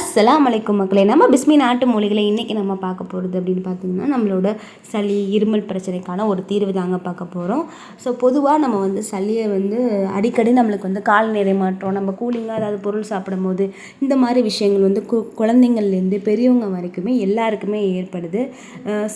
அஸ்ஸலாம் அலைக்கும் மக்களே நம்ம பிஸ்மி நாட்டு மொழிகளை இன்றைக்கி நம்ம பார்க்க போகிறது அப்படின்னு பார்த்தீங்கன்னா நம்மளோட சளி இருமல் பிரச்சனைக்கான ஒரு தீர்வு தாங்க பார்க்க போகிறோம் ஸோ பொதுவாக நம்ம வந்து சளியை வந்து அடிக்கடி நம்மளுக்கு வந்து காலநிலை மாற்றம் நம்ம கூலிங்காக ஏதாவது பொருள் சாப்பிடும்போது இந்த மாதிரி விஷயங்கள் வந்து கு குழந்தைங்கள்லேருந்து பெரியவங்க வரைக்குமே எல்லாருக்குமே ஏற்படுது.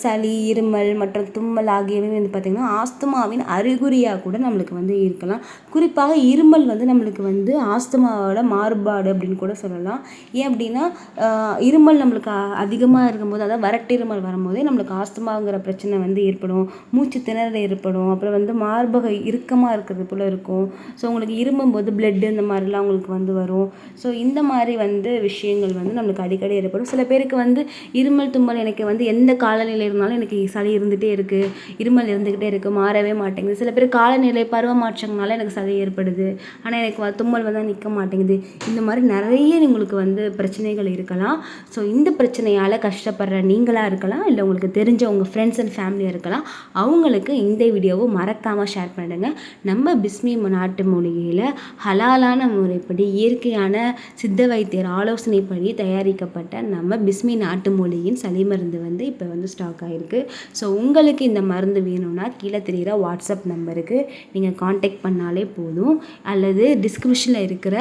சளி இருமல் மற்றும் தும்மல் ஆகியவை வந்து பார்த்திங்கன்னா ஆஸ்துமாவின் அறிகுறியாக கூட நம்மளுக்கு வந்து இருக்கலாம். குறிப்பாக இருமல் வந்து நம்மளுக்கு வந்து ஆஸ்துமாவோட மாறுபாடு அப்படின்னு கூட சொல்லலாம். ஏன் அப்படின்னா பார்த்திங்கன்னா இருமல் நம்மளுக்கு அதிகமாக இருக்கும்போது அதாவது வறட்டு இருமல் வரும்போதே நம்மளுக்கு ஆஸ்துமாங்கிற பிரச்சனை வந்து ஏற்படும். மூச்சு திணறல் ஏற்படும். அப்புறம் வந்து மார்பக இறுக்கமாக இருக்கிறது போல் இருக்கும். ஸோ உங்களுக்கு இருமும்போது பிளட்டு இந்த மாதிரிலாம் உங்களுக்கு வந்து வரும். ஸோ இந்த மாதிரி வந்து விஷயங்கள் வந்து நம்மளுக்கு அடிக்கடி ஏற்படும். சில பேருக்கு வந்து இருமல் தும்மல் எனக்கு வந்து எந்த காலநிலை இருந்தாலும் எனக்கு சளி இருந்துகிட்டே இருக்குது இருமல் இருந்துக்கிட்டே இருக்குது மாறவே மாட்டேங்குது. சில பேர் காலநிலை பருவ மாற்றங்களால எனக்கு சளி ஏற்படுது. ஆனால் எனக்கு வ- தும்மல் வந்து நிற்க மாட்டேங்குது. இந்த மாதிரி நிறைய உங்களுக்கு வந்து பிரச்சனை பிரச்சனைகள் இருக்கலாம். ஸோ இந்த பிரச்சனையால் கஷ்டப்படுற நீங்களாக இருக்கலாம் இல்லை உங்களுக்கு தெரிஞ்ச உங்கள் ஃப்ரெண்ட்ஸ் அண்ட் ஃபேமிலியாக இருக்கலாம். அவங்களுக்கு இந்த வீடியோவை மறக்காமல் ஷேர் பண்ணிடுங்க. நம்ம பிஸ்மி நாட்டு மூலிகையில் ஹலாலான முறைப்படி இயற்கையான சித்த வைத்தியர் ஆலோசனைப்படி தயாரிக்கப்பட்ட நம்ம பிஸ்மி நாட்டு மூலிகையின் சளி மருந்து வந்து இப்போ வந்து ஸ்டாக் ஆகிருக்கு ஸோ உங்களுக்கு இந்த மருந்து வேணும்னா கீழே தெரிகிற வாட்ஸ்அப் நம்பருக்கு நீங்கள் காண்டாக்ட் பண்ணாலே போதும். அல்லது டிஸ்கிரிப்ஷனில் இருக்கிற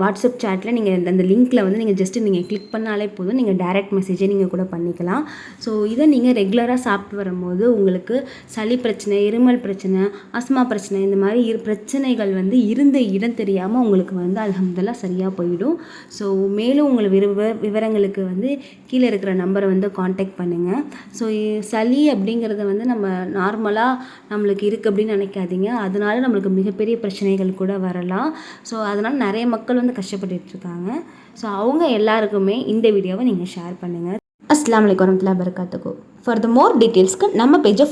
வாட்ஸ்அப் சேட்டில் நீங்கள் அந்த லிங்க்கில் வந்து நீங்கள் ஜஸ்ட்டு நீங்கள் கிளிக் பண்ணாலே போதும். நீங்கள் டைரக்ட் மெசேஜே நீங்கள் கூட பண்ணிக்கலாம். ஸோ இதை நீங்கள் ரெகுலராக சாப்பிட்டு வரும்போது உங்களுக்கு சளி பிரச்சனை இருமல் பிரச்சனை அஸ்மா பிரச்சனை இந்த மாதிரி இரு பிரச்சனைகள் வந்து இருந்த இடம் தெரியாமல் உங்களுக்கு வந்து அலமதுல்லாம் சரியாக போயிடும். ஸோ மேலும் உங்களை விரும்ப விவரங்களுக்கு வந்து கீழே இருக்கிற நம்பரை வந்து காண்டாக்ட் பண்ணுங்கள் ஸோ சளி அப்படிங்கிறது வந்து நம்ம நார்மலாக நம்மளுக்கு இருக்குது அப்படின்னு நினைக்காதீங்க. அதனால நம்மளுக்கு மிகப்பெரிய பிரச்சனைகள் கூட வரலாம். ஸோ அதனால் நிறைய மக்கள் வந்து கஷ்டப்பட்டுட்டு இருக்காங்க ஸோ அவங்க எல்லாருக்குமே இந்த வீடியோவை நீங்கள் ஷேர் பண்ணுங்கள் அஸ்லாம் வலைக்கம் வரமத்துல்லா வரகாத்துக்கு ஃபார் த மோர் டீட்டெயில்ஸ்க்கு நம்ம பேஜை